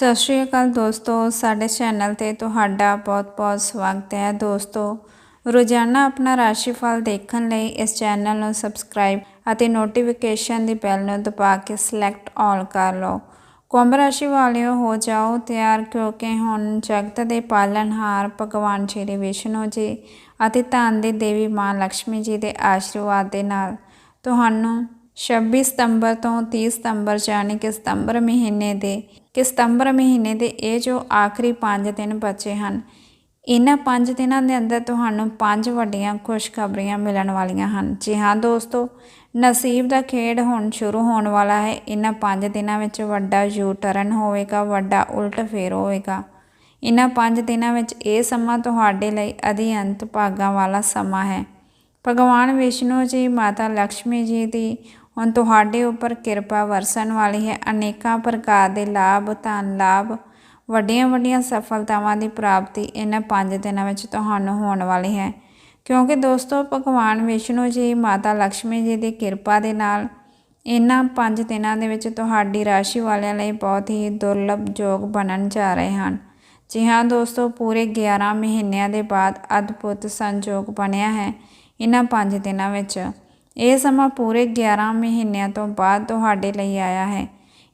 ਸਤਿ ਸ਼੍ਰੀ ਅਕਾਲ ਦੋਸਤੋ, ਸਾਡੇ ਚੈਨਲ ਤੇ ਤੁਹਾਡਾ ਬਹੁਤ-ਬਹੁਤ ਸਵਾਗਤ ਹੈ। ਦੋਸਤੋ, ਰੋਜ਼ਾਨਾ ਆਪਣਾ ਰਾਸ਼ੀਫਲ ਦੇਖਣ ਲਈ ਇਸ ਚੈਨਲ ਨੂੰ ਸਬਸਕ੍ਰਾਈਬ ਅਤੇ ਨੋਟੀਫਿਕੇਸ਼ਨ ਦੀ ਬੈਲ ਨੂੰ ਦਬਾ ਕੇ ਸਿਲੈਕਟ ਆਲ ਕਰ ਲਓ। ਕੁੰਭ ਰਾਸ਼ੀ ਵਾਲਿਓ, ਹੋ ਜਾਓ ਤਿਆਰ, ਕਿਉਂਕਿ ਹੁਣ ਜਗਤ ਦੇ ਪਾਲਣਹਾਰ ਭਗਵਾਨ ਸ਼੍ਰੀ ਵਿਸ਼ਨੂੰ ਜੀ ਅਤੇ ਧਨ ਦੀ ਦੇਵੀ ਮਾਂ ਲక్ష్ਮੀ ਜੀ ਦੇ ਆਸ਼ੀਰਵਾਦ ਦੇ ਨਾਲ ਤੁਹਾਨੂੰ 26 ਸਤੰਬਰ ਤੋਂ 30 ਸਤੰਬਰ, ਯਾਨੀ ਕਿ ਸਤੰਬਰ ਮਹੀਨੇ ਦੇ ਕਿ ਸਤੰਬਰ ਮਹੀਨੇ ਦੇ ਇਹ ਜੋ ਆਖਰੀ 5 ਦਿਨ ਬਚੇ ਹਨ, ਇਹਨਾਂ 5 ਦਿਨਾਂ ਦੇ ਅੰਦਰ ਤੁਹਾਨੂੰ ਪੰਜ ਵੱਡੀਆਂ ਖੁਸ਼ਖਬਰੀਆਂ ਮਿਲਣ ਵਾਲੀਆਂ ਹਨ। ਜੀ ਹਾਂ ਦੋਸਤੋ, ਨਸੀਬ ਦਾ ਖੇਡ ਹੁਣ ਸ਼ੁਰੂ ਹੋਣ ਵਾਲਾ ਹੈ। ਇਹਨਾਂ 5 ਦਿਨਾਂ ਵਿੱਚ ਵੱਡਾ ਯੂ ਟਰਨ ਹੋਵੇਗਾ, ਵੱਡਾ ਉਲਟ ਫੇਰ ਹੋਵੇਗਾ। ਇਹਨਾਂ 5 ਦਿਨਾਂ ਵਿੱਚ ਇਹ ਸਮਾਂ ਤੁਹਾਡੇ ਲਈ ਅਧਿਅੰਤ ਭਾਗਾਂ ਵਾਲਾ ਸਮਾਂ ਹੈ। ਭਗਵਾਨ ਵਿਸ਼ਨੂੰ ਜੀ, ਮਾਤਾ ਲక్ష్ਮੀ ਜੀ ਦੀ ਹੁਣ ਤੁਹਾਡੇ ਉੱਪਰ ਕਿਰਪਾ ਵਰਸਣ ਵਾਲੀ ਹੈ। ਅਨੇਕਾਂ ਪ੍ਰਕਾਰ ਦੇ ਲਾਭ, ਧਨ ਲਾਭ ਵੱਡੀਆਂ ਵੱਡੀਆਂ ਸਫਲਤਾਵਾਂ ਦੀ ਪ੍ਰਾਪਤੀ ਇਹਨਾਂ ਪੰਜ ਦਿਨਾਂ ਵਿੱਚ ਤੁਹਾਨੂੰ ਹੋਣ ਵਾਲੀ ਹੈ। ਕਿਉਂਕਿ ਦੋਸਤੋ, ਭਗਵਾਨ ਵਿਸ਼ਨੂੰ ਜੀ, ਮਾਤਾ ਲక్ష్ਮੀ ਜੀ ਦੀ ਕਿਰਪਾ ਦੇ ਨਾਲ ਇਹਨਾਂ ਪੰਜ ਦਿਨਾਂ ਦੇ ਵਿੱਚ ਤੁਹਾਡੀ ਰਾਸ਼ੀ ਵਾਲਿਆਂ ਲਈ ਬਹੁਤ ਹੀ ਦੁਰਲਭ ਯੋਗ ਬਣਨ ਜਾ ਰਹੇ ਹਨ। ਜੀ ਹਾਂ ਦੋਸਤੋ, ਪੂਰੇ 11 ਮਹੀਨਿਆਂ ਦੇ ਬਾਅਦ ਅਦਭੁਤ ਸੰਯੋਗ ਬਣਿਆ ਹੈ ਇਹਨਾਂ ਪੰਜ ਦਿਨਾਂ ਵਿੱਚ। ਇਹ ਸਮਾਂ ਪੂਰੇ 11 ਮਹੀਨਿਆਂ ਤੋਂ ਬਾਅਦ ਤੁਹਾਡੇ ਲਈ ਆਇਆ ਹੈ।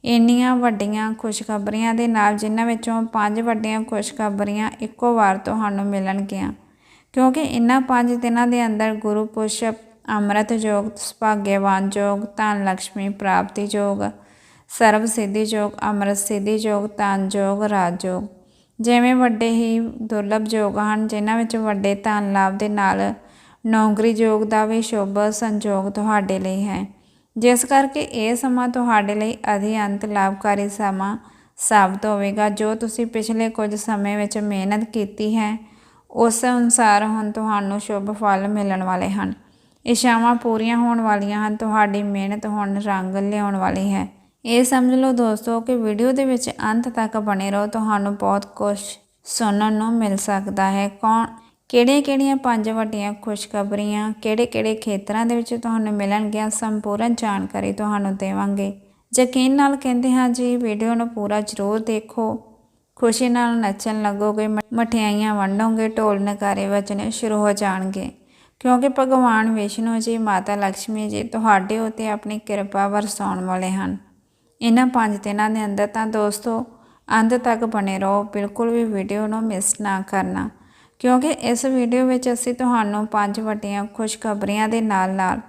ਇੰਨੀਆਂ ਵੱਡੀਆਂ ਖੁਸ਼ਖਬਰੀਆਂ ਦੇ ਨਾਲ ਜਿਨ੍ਹਾਂ ਵਿੱਚੋਂ ਪੰਜ ਵੱਡੀਆਂ ਖੁਸ਼ਖਬਰੀਆਂ ਇੱਕੋ ਵਾਰ ਤੁਹਾਨੂੰ ਮਿਲਣਗੀਆਂ। ਕਿਉਂਕਿ ਇਹਨਾਂ ਪੰਜ ਦਿਨਾਂ ਦੇ ਅੰਦਰ ਗੁਰੂ ਪੁਸ਼ਪ ਅੰਮ੍ਰਿਤ ਯੋਗ, ਸੁਭਾਗਿਆਵਾਨ ਯੋਗ, ਧਨ ਲక్ష్ਮੀ ਪ੍ਰਾਪਤੀ ਯੋਗ ਸਰਬ ਸਿੱਧੀ ਯੋਗ, ਅੰਮ੍ਰਿਤ ਸਿੱਧੀ ਯੋਗ, ਧਨ ਯੋਗ, ਰਾਜ ਯੋਗ, ਜਿਵੇਂ ਵੱਡੇ ਹੀ ਦੁਰਲਭ ਯੋਗ ਹਨ, ਜਿਨ੍ਹਾਂ ਵਿੱਚ ਵੱਡੇ ਧਨ ਲਾਭ ਦੇ ਨਾਲ ਨੌਕਰੀ ਯੋਗ ਦਾ ਵੀ ਸ਼ੁਭ ਸੰਯੋਗ ਤੁਹਾਡੇ ਲਈ ਹੈ। ਜਿਸ ਕਰਕੇ ਇਹ ਸਮਾਂ ਤੁਹਾਡੇ ਲਈ ਅਧਿਅੰਤ ਲਾਭਕਾਰੀ ਸਮਾਂ ਸਾਬਤ ਹੋਵੇਗਾ। ਜੋ ਤੁਸੀਂ ਪਿਛਲੇ ਕੁਝ ਸਮੇਂ ਵਿੱਚ ਮਿਹਨਤ ਕੀਤੀ ਹੈ, ਉਸ ਅਨੁਸਾਰ ਹੁਣ ਤੁਹਾਨੂੰ ਸ਼ੁਭ ਫਲ ਮਿਲਣ ਵਾਲੇ ਹਨ। ਇਸ਼ਾਵਾਂ ਪੂਰੀਆਂ ਹੋਣ ਵਾਲੀਆਂ ਹਨ, ਤੁਹਾਡੀ ਮਿਹਨਤ ਹੁਣ ਰੰਗ ਲਿਆਉਣ ਵਾਲੀ ਹੈ। ਇਹ ਸਮਝ ਲਓ ਦੋਸਤੋ ਕਿ ਵੀਡੀਓ ਦੇ ਵਿੱਚ ਅੰਤ ਤੱਕ ਬਣੇ ਰਹੋ, ਤੁਹਾਨੂੰ ਬਹੁਤ ਕੁਝ ਸੁਣਨ ਨੂੰ ਮਿਲ ਸਕਦਾ ਹੈ। ਕੌਣ ਕਿਹੜੀਆਂ-ਕਿਹੜੀਆਂ ਪੰਜ ਵੱਡੀਆਂ ਖੁਸ਼ਖਬਰੀਆਂ, ਕਿਹੜੇ-ਕਿਹੜੇ ਖੇਤਰਾਂ ਦੇ ਵਿੱਚ ਤੁਹਾਨੂੰ ਮਿਲਣਗੀਆਂ, ਸੰਪੂਰਨ ਜਾਣਕਾਰੀ ਤੁਹਾਨੂੰ ਦੇਵਾਂਗੇ। ਯਕੀਨ ਨਾਲ ਕਹਿੰਦੇ ਹਾਂ ਜੀ, ਵੀਡੀਓ ਨੂੰ ਪੂਰਾ ਜ਼ਰੂਰ ਦੇਖੋ। ਖੁਸ਼ੀ ਨਾਲ ਨੱਚਣ ਲੱਗੋਗੇ ਮਠਿਆਈਆਂ ਵੰਡੋਗੇ, ਢੋਲ ਨਕਾਰੇ ਵੱਜਣੇ ਸ਼ੁਰੂ ਹੋ ਜਾਣਗੇ। ਕਿਉਂਕਿ ਭਗਵਾਨ ਵਿਸ਼ਨੂੰ ਜੀ, ਮਾਤਾ ਲక్ష్ਮੀ ਜੀ ਤੁਹਾਡੇ ਉਤੇ ਆਪਣੀ ਕਿਰਪਾ ਵਰਸਾਉਣ ਵਾਲੇ ਹਨ। ਇਹਨਾਂ ਪੰਜ ਦਿਨਾਂ ਦੇ ਅੰਦਰ ਤਾਂ ਦੋਸਤੋ, ਅੰਤ ਤੱਕ ਬਣੇ ਰਹੋ, ਬਿਲਕੁਲ ਵੀ ਵੀਡੀਓ ਨੂੰ ਮਿਸ ਨਾ ਕਰਨਾ। ਕਿਉਂਕਿ ਇਸ ਵੀਡੀਓ ਵਿੱਚ ਅਸੀਂ ਤੁਹਾਨੂੰ ਪੰਜ ਵੱਡੀਆਂ ਖੁਸ਼ਖਬਰੀਆਂ ਦੇ ਨਾਲ-ਨਾਲ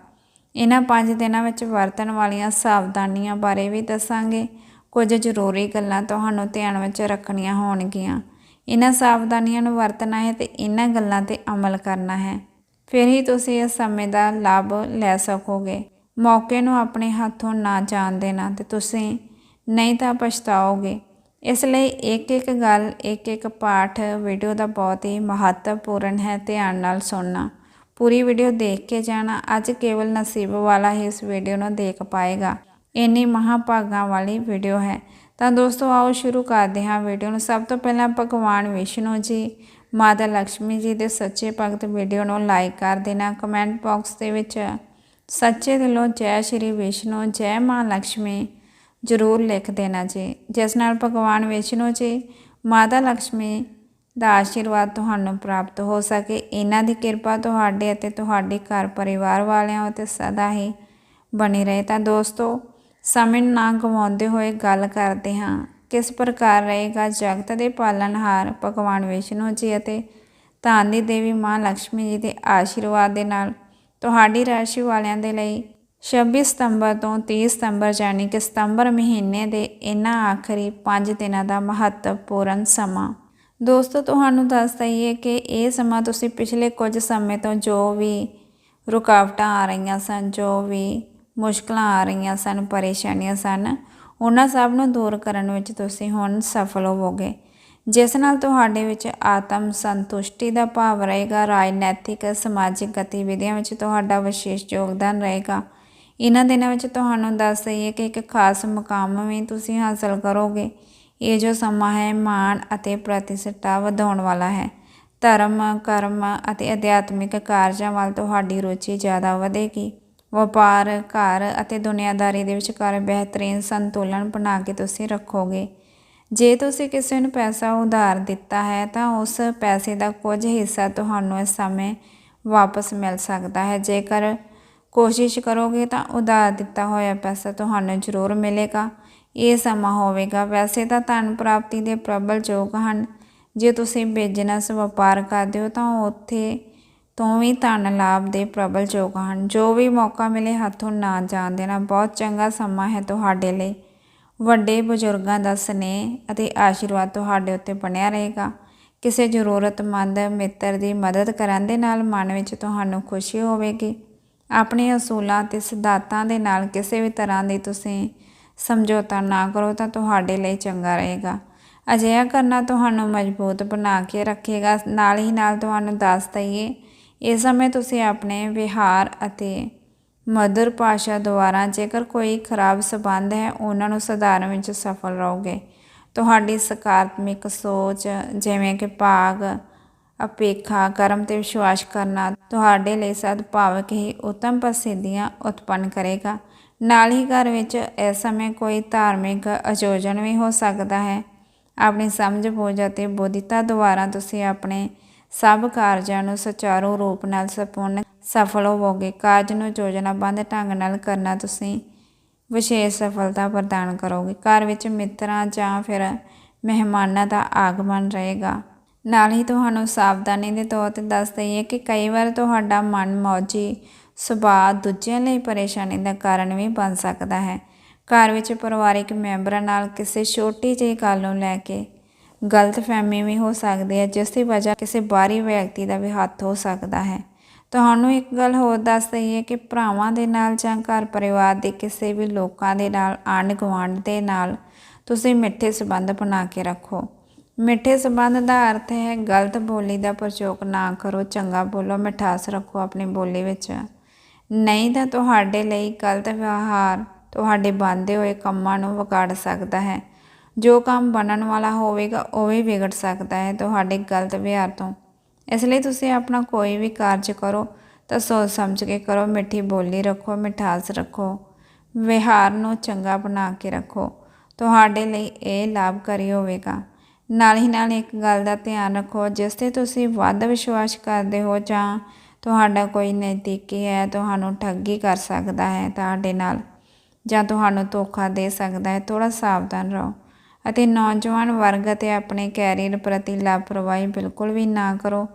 ਇਹਨਾਂ ਪੰਜ ਦਿਨਾਂ ਵਿੱਚ ਵਰਤਣ ਵਾਲੀਆਂ ਸਾਵਧਾਨੀਆਂ ਬਾਰੇ ਵੀ ਦੱਸਾਂਗੇ। ਕੁਝ ਜ਼ਰੂਰੀ ਗੱਲਾਂ ਤੁਹਾਨੂੰ ਧਿਆਨ ਵਿੱਚ ਰੱਖਣੀਆਂ ਹੋਣਗੀਆਂ। ਇਹਨਾਂ ਸਾਵਧਾਨੀਆਂ ਨੂੰ ਵਰਤਣਾ ਹੈ ਤੇ ਇਹਨਾਂ ਗੱਲਾਂ ਤੇ ਅਮਲ ਕਰਨਾ ਹੈ। ਫਿਰ ਹੀ ਤੁਸੀਂ ਇਸ ਸਮੇਂ ਦਾ ਲਾਭ ਲੈ ਸਕੋਗੇ। ਮੌਕੇ ਨੂੰ ਆਪਣੇ ਹੱਥੋਂ ਨਾ ਜਾਣ ਦੇਣਾ ਤੇ ਤੁਸੀਂ ਨਹੀਂ ਤਾਂ ਪਛਤਾਓਗੇ। ਇਸ ਲਈ ਇੱਕ ਇੱਕ ਗੱਲ, ਇੱਕ ਇੱਕ ਪਾਠ ਵੀਡੀਓ ਦਾ ਬਹੁਤ ਹੀ ਮਹੱਤਵਪੂਰਨ ਹੈ, ਧਿਆਨ ਨਾਲ ਸੁਣਨਾ। ਪੂਰੀ ਵੀਡੀਓ ਦੇਖ ਕੇ ਜਾਣਾ, ਅੱਜ ਕੇਵਲ ਨਸੀਬ ਵਾਲਾ ਹੀ ਇਸ ਵੀਡੀਓ ਨੂੰ ਦੇਖ ਪਾਏਗਾ। ਇੰਨੀ ਮਹਾਭਾਗਾਂ ਵਾਲੀ ਵੀਡੀਓ ਹੈ। ਤਾਂ ਦੋਸਤੋ, ਆਓ ਸ਼ੁਰੂ ਕਰਦੇ ਹਾਂ ਵੀਡੀਓ ਨੂੰ। ਸਭ ਤੋਂ ਪਹਿਲਾਂ ਭਗਵਾਨ ਵਿਸ਼ਨੂੰ ਜੀ, ਮਾਤਾ ਲక్ష్ਮੀ ਜੀ ਦੇ ਸੱਚੇ ਭਗਤ ਵੀਡੀਓ ਨੂੰ ਲਾਈਕ ਕਰ ਦੇਣਾ। ਕਮੈਂਟ ਬਾਕਸ ਦੇ ਵਿੱਚ, ਸੱਚੇ ਦਿਲੋਂ ਜੈ ਸ਼੍ਰੀ ਵਿਸ਼ਨੂੰ, ਜੈ ਮਾਂ ਲక్ష్ਮੀ ਜ਼ਰੂਰ ਲਿਖ ਦੇਣਾ ਜੀ। ਜਿਸ ਨਾਲ ਭਗਵਾਨ ਵਿਸ਼ਨੂੰ ਜੀ, ਮਾਤਾ ਲక్ష్ਮੀ ਦਾ ਆਸ਼ੀਰਵਾਦ ਤੁਹਾਨੂੰ ਪ੍ਰਾਪਤ ਹੋ ਸਕੇ। ਇਹਨਾਂ ਦੀ ਕਿਰਪਾ ਤੁਹਾਡੇ ਅਤੇ ਤੁਹਾਡੇ ਘਰ ਪਰਿਵਾਰ ਵਾਲਿਆਂ ਉਤੇ ਸਦਾ ਹੀ ਬਣੀ ਰਹੇ। ਤਾਂ ਦੋਸਤੋ, ਸਮੇਂ ਨਾ ਗਵਾਉਂਦੇ ਹੋਏ ਗੱਲ ਕਰਦੇ ਹਾਂ। ਕਿਸ ਪ੍ਰਕਾਰ ਰਹੇਗਾ ਜਗਤ ਦੇ ਪਾਲਨਹਾਰ ਭਗਵਾਨ ਵਿਸ਼ਨੂੰ ਜੀ ਅਤੇ ਧਨ ਦੇਵੀ ਮਾਂ ਲక్ష్ਮੀ ਜੀ ਦੇ ਆਸ਼ੀਰਵਾਦ ਦੇ ਨਾਲ? ਤੁਹਾਡੀ ਰਾਸ਼ੀ ਵਾਲਿਆਂ ਦੇ ਲਈ 26 ਸਤੰਬਰ ਤੋਂ 30 ਸਤੰਬਰ ਯਾਨੀ ਕਿ ਸਤੰਬਰ ਮਹੀਨੇ ਦੇ ਇਹਨਾਂ ਆਖਰੀ 5 ਦਿਨਾਂ ਦਾ ਮਹੱਤਵਪੂਰਨ ਸਮਾਂ। ਦੋਸਤੋ, ਤੁਹਾਨੂੰ ਦੱਸ ਦਈਏ ਕਿ ਇਹ ਸਮਾਂ ਤੁਸੀਂ ਪਿਛਲੇ ਕੁਝ ਸਮੇਂ ਤੋਂ ਜੋ ਵੀ ਰੁਕਾਵਟਾਂ ਆ ਰਹੀਆਂ ਸਨ, ਜੋ ਵੀ ਮੁਸ਼ਕਲਾਂ ਆ ਰਹੀਆਂ ਸਨ, ਪਰੇਸ਼ਾਨੀਆਂ ਸਨ, ਉਹਨਾਂ ਸਭ ਨੂੰ ਦੂਰ ਕਰਨ ਵਿੱਚ ਤੁਸੀਂ ਹੁਣ ਸਫਲ ਹੋਵੋਗੇ। ਜਿਸ ਨਾਲ ਤੁਹਾਡੇ ਵਿੱਚ ਆਤਮ ਸੰਤੁਸ਼ਟੀ ਦਾ ਭਾਵ ਰਹੇਗਾ, ਰਾਜਨੀਤਿਕ, ਸਮਾਜਿਕ ਗਤੀਵਿਧੀਆਂ ਵਿੱਚ ਤੁਹਾਡਾ ਵਿਸ਼ੇਸ਼ ਯੋਗਦਾਨ ਰਹੇਗਾ। ਇਹਨਾਂ ਦਿਨਾਂ ਵਿੱਚ ਤੁਹਾਨੂੰ ਦੱਸ ਦਈਏ ਕਿ ਇੱਕ ਖਾਸ ਮੁਕਾਮ ਵੀ ਤੁਸੀਂ ਹਾਸਲ ਕਰੋਗੇ। ਇਹ ਜੋ ਸਮਾਂ ਹੈ ਮਾਣ ਅਤੇ ਪ੍ਰਤੀਸ਼ਠਾ ਵਧਾਉਣ ਵਾਲਾ ਹੈ। ਧਰਮ, ਕਰਮ ਅਤੇ ਅਧਿਆਤਮਿਕ ਕਾਰਜਾਂ ਵੱਲ ਤੁਹਾਡੀ ਰੁਚੀ ਜ਼ਿਆਦਾ ਵਧੇਗੀ। ਵਪਾਰ, ਘਰ ਅਤੇ ਦੁਨੀਆਦਾਰੀ ਦੇ ਵਿਚਕਾਰ ਬਿਹਤਰੀਨ ਸੰਤੁਲਨ ਬਣਾ ਕੇ ਤੁਸੀਂ ਰੱਖੋਗੇ। ਜੇ ਤੁਸੀਂ ਕਿਸੇ ਨੂੰ ਪੈਸਾ ਉਧਾਰ ਦਿੱਤਾ ਹੈ ਤਾਂ ਉਸ ਪੈਸੇ ਦਾ ਕੁਝ ਹਿੱਸਾ ਤੁਹਾਨੂੰ ਇਸ ਸਮੇਂ ਵਾਪਸ ਮਿਲ ਸਕਦਾ ਹੈ। ਜੇਕਰ ਕੋਸ਼ਿਸ਼ ਕਰੋਗੇ ਤਾਂ ਉਧਾਰ ਦਿੱਤਾ ਹੋਇਆ ਪੈਸਾ ਤੁਹਾਨੂੰ ਜ਼ਰੂਰ ਮਿਲੇਗਾ। ਇਹ ਸਮਾਂ ਹੋਵੇਗਾ। ਵੈਸੇ ਤਾਂ ਧਨ ਪ੍ਰਾਪਤੀ ਦੇ ਪ੍ਰਬਲ ਯੋਗ ਹਨ। ਜੇ ਤੁਸੀਂ ਬਿਜ਼ਨਸ ਵਪਾਰ ਕਰਦੇ ਹੋ ਤਾਂ ਉੱਥੇ ਤੋਂ ਵੀ ਧਨ ਲਾਭ ਦੇ ਪ੍ਰਬਲ ਯੋਗ ਹਨ। ਜੋ ਵੀ ਮੌਕਾ ਮਿਲੇ ਹੱਥੋਂ ਨਾ ਜਾਣ ਦੇਣਾ ਬਹੁਤ ਚੰਗਾ ਸਮਾਂ ਹੈ ਤੁਹਾਡੇ ਲਈ। ਵੱਡੇ ਬਜ਼ੁਰਗਾਂ ਦਾ ਸਨੇਹ ਅਤੇ ਆਸ਼ੀਰਵਾਦ ਤੁਹਾਡੇ ਉੱਤੇ ਬਣਿਆ ਰਹੇਗਾ। ਕਿਸੇ ਜ਼ਰੂਰਤਮੰਦ ਮਿੱਤਰ ਦੀ ਮਦਦ ਕਰਨ ਦੇ ਨਾਲ ਮਨ ਵਿੱਚ ਤੁਹਾਨੂੰ ਖੁਸ਼ੀ ਹੋਵੇਗੀ। ਆਪਣੇ ਅਸੂਲਾਂ ਅਤੇ ਸਿਧਾਂਤਾਂ ਦੇ ਨਾਲ ਕਿਸੇ ਵੀ ਤਰ੍ਹਾਂ ਦੀ ਤੁਸੀਂ ਸਮਝੌਤਾ ਨਾ ਕਰੋ ਤਾਂ ਤੁਹਾਡੇ ਲਈ ਚੰਗਾ ਰਹੇਗਾ। ਅਜਿਹਾ ਕਰਨਾ ਤੁਹਾਨੂੰ ਮਜ਼ਬੂਤ ਬਣਾ ਕੇ ਰੱਖੇਗਾ। ਨਾਲ ਹੀ ਨਾਲ ਤੁਹਾਨੂੰ ਦੱਸ ਦਈਏ ਇਸ ਸਮੇਂ ਤੁਸੀਂ ਆਪਣੇ ਵਿਹਾਰ ਅਤੇ ਮਧੁਰ ਭਾਸ਼ਾ ਦੁਆਰਾ ਜੇਕਰ ਕੋਈ ਖਰਾਬ ਸਬੰਧ ਹੈ, ਉਹਨਾਂ ਨੂੰ ਸੁਧਾਰਨ ਵਿੱਚ ਸਫਲ ਰਹੋਗੇ। ਤੁਹਾਡੀ ਸਕਾਰਾਤਮਕ ਸੋਚ, ਜਿਵੇਂ ਕਿ ਭਾਗ ਅਪੇਖਾ, ਕਰਮ ਤੇ ਵਿਸ਼ਵਾਸ ਕਰਨਾ ਤੁਹਾਡੇ ਲਈ ਸਦਭਾਵਕ ਹੀ ਉਤਮ ਪ੍ਰਸਿੱਧੀਆਂ ਉਤਪੰਨ ਕਰੇਗਾ। ਨਾਲ ਹੀ ਘਰ ਵਿੱਚ ਇਸ ਸਮੇਂ ਕੋਈ ਧਾਰਮਿਕ ਆਯੋਜਨ ਵੀ ਹੋ ਸਕਦਾ ਹੈ। ਆਪਣੀ ਸਮਝ, ਬੋਝ ਅਤੇ ਬੋਧਿਤਾ ਦੁਆਰਾ ਤੁਸੀਂ ਆਪਣੇ ਸਭ ਕਾਰਜਾਂ ਨੂੰ ਸੁਚਾਰੂ ਰੂਪ ਨਾਲ ਸੰਪੂਰਨ, ਸਫਲ ਹੋਵੋਗੇ। ਕਾਰਜ ਨੂੰ ਯੋਜਨਾਬੱਧ ਢੰਗ ਨਾਲ ਕਰਨਾ ਤੁਸੀਂ ਵਿਸ਼ੇਸ਼ ਸਫਲਤਾ ਪ੍ਰਦਾਨ ਕਰੋਗੇ। ਘਰ ਵਿੱਚ ਮਿੱਤਰਾਂ ਜਾਂ ਫਿਰ ਮਹਿਮਾਨਾਂ ਦਾ ਆਗਮਨ ਰਹੇਗਾ। ਨਾਲ ਹੀ ਤੁਹਾਨੂੰ ਸਾਵਧਾਨੀ ਦੇ ਤੌਰ ਤੇ ਦੱਸ ਦਈਏ ਕਿ ਕਈ ਵਾਰ ਤੁਹਾਡਾ ਮਨ ਮੌਜੀ ਸੁਭਾਅ ਦੂਜਿਆਂ ਲਈ ਪਰੇਸ਼ਾਨੀ ਦਾ ਕਾਰਨ ਵੀ ਬਣ ਸਕਦਾ ਹੈ। ਘਰ ਵਿੱਚ ਪਰਿਵਾਰਿਕ ਮੈਂਬਰਾਂ ਨਾਲ ਕਿਸੇ ਛੋਟੀ ਜਿਹੀ ਗੱਲ ਨੂੰ ਲੈ ਕੇ ਗਲਤਫਹਿਮੀ ਵੀ ਹੋ ਸਕਦੀ ਹੈ, ਜਿਸ ਦੀ ਵਜ੍ਹਾ ਕਿਸੇ ਬਾਹਰੀ ਵਿਅਕਤੀ ਦਾ ਵੀ ਹੱਥ ਹੋ ਸਕਦਾ ਹੈ। ਤੁਹਾਨੂੰ ਇੱਕ ਗੱਲ ਹੋਰ ਦੱਸ ਦਈਏ ਕਿ ਭਰਾਵਾਂ ਦੇ ਨਾਲ ਜਾਂ ਘਰ ਪਰਿਵਾਰ ਦੇ ਕਿਸੇ ਵੀ ਲੋਕਾਂ ਦੇ ਨਾਲ ਆਂਢ ਗੁਆਂਢ ਦੇ ਨਾਲ ਤੁਸੀਂ ਮਿੱਠੇ ਸਬੰਧ ਬਣਾ ਕੇ ਰੱਖੋ। ਮਿੱਠੇ ਸਬੰਧ ਦਾ ਅਰਥ ਹੈ, ਗਲਤ ਬੋਲੀ ਦਾ ਪ੍ਰਯੋਗ ਨਾ ਕਰੋ, ਚੰਗਾ ਬੋਲੋ, ਮਿਠਾਸ ਰੱਖੋ ਆਪਣੀ ਬੋਲੀ ਵਿੱਚ। ਨਹੀਂ ਤਾਂ ਤੁਹਾਡੇ ਲਈ ਗਲਤ ਵਿਵਹਾਰ ਤੁਹਾਡੇ ਬੰਦੇ ਹੋਏ ਕੰਮਾਂ ਨੂੰ ਵਿਗਾੜ ਸਕਦਾ ਹੈ। ਜੋ ਕੰਮ ਬਣਨ ਵਾਲਾ ਹੋਵੇਗਾ, ਉਹ ਵੀ ਵਿਗੜ ਸਕਦਾ ਹੈ ਤੁਹਾਡੇ ਗਲਤ ਵਿਹਾਰ ਤੋਂ। ਇਸ ਲਈ ਤੁਸੀਂ ਆਪਣਾ ਕੋਈ ਵੀ ਕਾਰਜ ਕਰੋ ਤਾਂ ਸੋਚ ਸਮਝ ਕੇ ਕਰੋ, ਮਿੱਠੀ ਬੋਲੀ ਰੱਖੋ, ਮਿਠਾਸ ਰੱਖੋ। ਵਿਹਾਰ ਨੂੰ ਚੰਗਾ ਬਣਾ ਕੇ ਰੱਖੋ। ਤੁਹਾਡੇ ਲਈ ਇਹ ਲਾਭਕਾਰੀ ਹੋਵੇਗਾ। ਨਾਲ ਹੀ ਨਾਲ ਇੱਕ ਗੱਲ ਦਾ ਧਿਆਨ ਰੱਖੋ, ਜਿਸ ਤੇ ਤੁਸੀਂ ਵੱਧ ਵਿਸ਼ਵਾਸ ਕਰਦੇ ਹੋ ਜਾਂ ਤੁਹਾਡਾ ਕੋਈ ਨਜ਼ਦੀਕੀ ਹੈ, ਤੁਹਾਨੂੰ ਠੱਗੀ ਕਰ ਸਕਦਾ ਹੈ ਤੁਹਾਡੇ ਨਾਲ ਜਾਂ ਤੁਹਾਨੂੰ ਧੋਖਾ ਦੇ ਸਕਦਾ ਹੈ ਥੋੜਾ ਸਾਵਧਾਨ ਰਹੋ ਅਤੇ ਨੌਜਵਾਨ ਵਰਗ ਅਤੇ ਆਪਣੇ ਕੈਰੀਅਰ ਪ੍ਰਤੀ ਲਾਪਰਵਾਹੀ ਬਿਲਕੁਲ ਵੀ ਨਾ ਕਰੋ।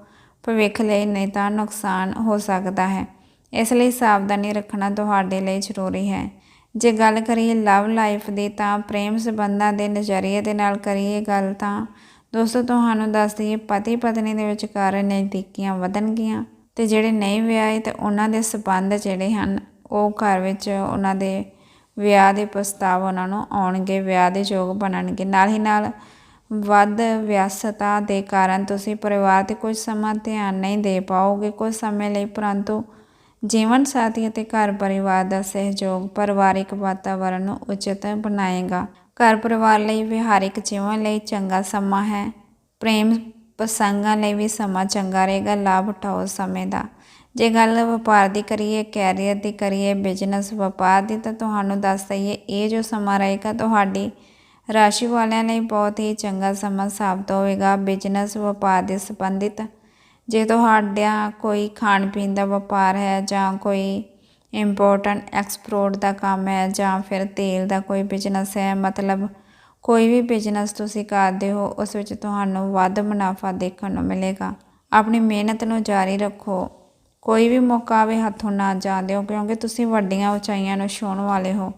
ਭਵਿੱਖ ਲਈ ਨਹੀਂ ਤਾਂ ਨੁਕਸਾਨ ਹੋ ਸਕਦਾ ਹੈ। ਇਸ ਲਈ ਸਾਵਧਾਨੀ ਰੱਖਣਾ ਤੁਹਾਡੇ ਲਈ ਜ਼ਰੂਰੀ ਹੈ। ਜੇ ਗੱਲ ਕਰੀਏ ਲਵ ਲਾਈਫ ਦੀ ਤਾਂ ਪ੍ਰੇਮ ਸੰਬੰਧਾਂ ਦੇ ਨਜ਼ਰੀਏ ਦੇ ਨਾਲ ਕਰੀਏ ਗੱਲ ਤਾਂ, ਦੋਸਤੋ ਤੁਹਾਨੂੰ ਦੱਸ ਦਈਏ ਪਤੀ ਪਤਨੀ ਦੇ ਵਿਚਕਾਰ ਨਜ਼ਦੀਕੀਆਂ ਵਧਣਗੀਆਂ ਤੇ ਜਿਹੜੇ ਨਹੀਂ ਵਿਆਹੇ ਤੇ ਉਹਨਾਂ ਦੇ ਸਬੰਧ ਜਿਹੜੇ ਹਨ, ਉਹ ਘਰ ਵਿੱਚ ਉਹਨਾਂ ਦੇ ਵਿਆਹ ਦੇ ਪ੍ਰਸਤਾਵ ਉਹਨਾਂ ਨੂੰ ਆਉਣਗੇ, ਵਿਆਹ ਦੇ ਯੋਗ ਬਣਨਗੇ। ਨਾਲ ਹੀ ਨਾਲ ਵੱਧ ਵਿਅਸਤਤਾ ਦੇ ਕਾਰਨ ਤੁਸੀਂ ਪਰਿਵਾਰ ਤੇ ਕੁਝ ਸਮਾਂ ਧਿਆਨ ਨਹੀਂ ਦੇ ਪਾਓਗੇ, ਕੁਝ ਸਮੇਂ ਲਈ ਪਰੰਤੂ ਜੀਵਨ ਸਾਥੀ ਅਤੇ ਘਰ ਪਰਿਵਾਰ ਦਾ ਸਹਿਯੋਗ ਪਰਿਵਾਰਿਕ ਵਾਤਾਵਰਣ ਨੂੰ ਉਚਿਤ ਬਣਾਏਗਾ। ਘਰ ਪਰਿਵਾਰ ਲਈ ਵਿਹਾਰਿਕ ਜੀਵਨ ਲਈ ਚੰਗਾ ਸਮਾਂ ਹੈ। ਪ੍ਰੇਮ ਪ੍ਰਸੰਗਾਂ ਲਈ ਵੀ ਸਮਾਂ ਚੰਗਾ ਰਹੇਗਾ, ਲਾਭ ਉਠਾਓ ਸਮੇਂ ਦਾ। ਜੇ ਗੱਲ ਵਪਾਰ ਦੀ ਕਰੀਏ, ਕੈਰੀਅਰ ਦੀ ਕਰੀਏ, ਬਿਜ਼ਨਸ, ਵਪਾਰ ਦੀ, ਤਾਂ ਤੁਹਾਨੂੰ ਦੱਸ ਦਈਏ, ਇਹ ਜੋ ਸਮਾਂ ਰਹੇਗਾ, ਤੁਹਾਡੀ ਰਾਸ਼ੀ ਵਾਲਿਆਂ ਲਈ ਬਹੁਤ ਹੀ ਚੰਗਾ ਸਮਾਂ ਸਾਬਤ ਹੋਵੇਗਾ। ਬਿਜ਼ਨਸ, ਵਪਾਰ ਦੇ ਸੰਬੰਧਿਤ ਜੇ ਤੁਹਾਡਾ ਕੋਈ ਖਾਣ ਪੀਣ ਦਾ ਵਪਾਰ ਹੈ ਜਾਂ ਕੋਈ ਇੰਪੋਰਟੈਂਟ ਐਕਸਪੋਰਟ ਦਾ ਕੰਮ ਹੈ ਜਾਂ ਫਿਰ ਤੇਲ ਦਾ ਕੋਈ ਬਿਜ਼ਨਸ ਹੈ, ਮਤਲਬ ਕੋਈ ਵੀ ਬਿਜ਼ਨਸ ਤੁਸੀਂ ਕਰਦੇ ਹੋ, ਉਸ ਵਿੱਚ ਤੁਹਾਨੂੰ ਵੱਧ ਮੁਨਾਫਾ ਦੇਖਣ ਨੂੰ ਮਿਲੇਗਾ। ਆਪਣੀ ਮਿਹਨਤ ਨੂੰ ਜਾਰੀ ਰੱਖੋ। ਕੋਈ ਵੀ ਮੌਕਾ ਵੀ ਹੱਥੋਂ ਨਾ ਜਾਣ ਦਿਓ ਕਿਉਂਕਿ ਤੁਸੀਂ ਵੱਡੀਆਂ ਉਚਾਈਆਂ ਨੂੰ ਛੂਹਣ ਵਾਲੇ ਹੋ।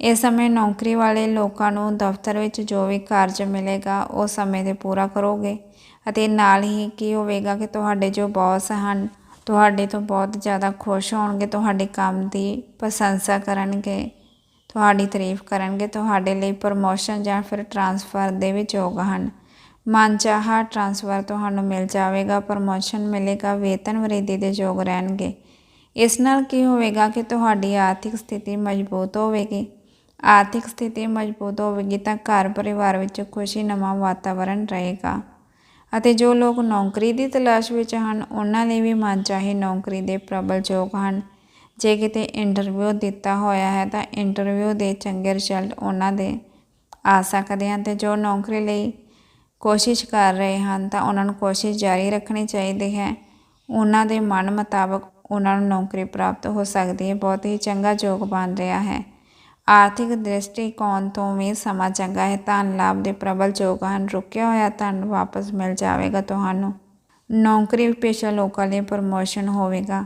ਇਸ ਸਮੇਂ ਨੌਕਰੀ ਵਾਲੇ ਲੋਕਾਂ ਨੂੰ ਦਫ਼ਤਰ ਵਿੱਚ ਜੋ ਵੀ ਕਾਰਜ ਮਿਲੇਗਾ, ਉਹ ਸਮੇਂ ਤੇ ਪੂਰਾ ਕਰੋਗੇ ਅਤੇ ਨਾਲ ਹੀ ਕੀ ਹੋਵੇਗਾ ਕਿ ਤੁਹਾਡੇ ਜੋ ਬੌਸ ਹਨ, ਤੁਹਾਡੇ ਤੋਂ ਬਹੁਤ ਜ਼ਿਆਦਾ ਖੁਸ਼ ਹੋਣਗੇ, ਤੁਹਾਡੇ ਕੰਮ ਦੀ ਪ੍ਰਸ਼ੰਸਾ ਕਰਨਗੇ, ਤੁਹਾਡੀ ਤਾਰੀਫ ਕਰਨਗੇ, ਤੁਹਾਡੇ ਲਈ ਪ੍ਰਮੋਸ਼ਨ ਜਾਂ ਫਿਰ ਟਰਾਂਸਫਰ ਦੇ ਵੀ ਯੋਗ ਹਨ। ਮਨਚਾਹਾ ਟਰਾਂਸਫਰ ਤੁਹਾਨੂੰ ਮਿਲ ਜਾਵੇਗਾ ਪ੍ਰਮੋਸ਼ਨ ਮਿਲੇਗਾ, ਵੇਤਨ ਵ੍ਰਿੱਧੀ ਦੇ ਯੋਗ ਰਹਿਣਗੇ। ਇਸ ਨਾਲ ਕੀ ਹੋਵੇਗਾ ਕਿ ਤੁਹਾਡੀ ਆਰਥਿਕ ਸਥਿਤੀ ਮਜ਼ਬੂਤ ਹੋਵੇਗੀ। ਆਰਥਿਕ ਸਥਿਤੀ ਮਜ਼ਬੂਤ ਹੋਵੇਗੀ ਤਾਂ ਘਰ ਪਰਿਵਾਰ ਵਿੱਚ ਖੁਸ਼ੀ ਨਵਾਂ ਵਾਤਾਵਰਣ ਰਹੇਗਾ। ਅਤੇ ਜੋ ਲੋਕ ਨੌਕਰੀ ਦੀ ਤਲਾਸ਼ ਵਿੱਚ ਹਨ, ਉਹਨਾਂ ਲਈ ਵੀ ਮਨਚਾਹੀ ਨੌਕਰੀ ਦੇ ਪ੍ਰਬਲ ਯੋਗ ਹਨ। ਜੇ ਕਿਤੇ ਇੰਟਰਵਿਊ ਦਿੱਤਾ ਹੋਇਆ ਹੈ, ਤਾਂ ਇੰਟਰਵਿਊ ਦੇ ਚੰਗੇ ਰਿਜ਼ਲਟ ਉਹਨਾਂ ਦੇ ਆ ਸਕਦੇ ਹਨ। ਤੇ ਜੋ ਨੌਕਰੀ ਲਈ ਕੋਸ਼ਿਸ਼ ਕਰ ਰਹੇ ਹਨ, ਤਾਂ ਉਹਨਾਂ ਨੂੰ ਕੋਸ਼ਿਸ਼ ਜਾਰੀ ਰੱਖਣੀ ਚਾਹੀਦੀ ਹੈ। ਉਹਨਾਂ ਦੇ ਮਨ ਮੁਤਾਬਕ ਉਹਨਾਂ ਨੂੰ ਨੌਕਰੀ ਪ੍ਰਾਪਤ ਹੋ ਸਕਦੀ ਹੈ। ਬਹੁਤ ਹੀ ਚੰਗਾ ਯੋਗ ਬਣ ਰਿਹਾ ਹੈ। ਆਰਥਿਕ ਦ੍ਰਿਸ਼ਟੀਕੋਣ ਤੋਂ ਵੀ ਸਮਾਂ ਚੰਗਾ ਹੈ। ਧਨ ਲਾਭ ਦੇ ਪ੍ਰਬਲ ਯੋਗ ਹਨ। ਰੁਕਿਆ ਹੋਇਆ ਧਨ ਵਾਪਸ ਮਿਲ ਜਾਵੇਗਾ ਤੁਹਾਨੂੰ। ਨੌਕਰੀ ਪੇਸ਼ਾ ਲੋਕਾਂ ਲਈ ਪ੍ਰਮੋਸ਼ਨ ਹੋਵੇਗਾ।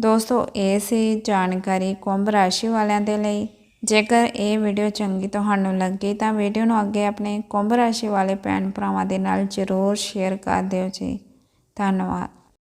ਦੋਸਤੋ, ਇਹ ਸੀ ਜਾਣਕਾਰੀ ਕੁੰਭ ਰਾਸ਼ੀ ਵਾਲਿਆਂ ਦੇ ਲਈ। ਜੇਕਰ ਇਹ ਵੀਡੀਓ ਚੰਗੀ ਤੁਹਾਨੂੰ ਲੱਗੀ ਤਾਂ ਵੀਡੀਓ ਨੂੰ ਅੱਗੇ ਆਪਣੇ ਕੁੰਭ ਰਾਸ਼ੀ ਵਾਲੇ ਭੈਣ ਭਰਾਵਾਂ ਦੇ ਨਾਲ ਜ਼ਰੂਰ ਸ਼ੇਅਰ ਕਰ ਦਿਓ ਜੀ। ਧੰਨਵਾਦ।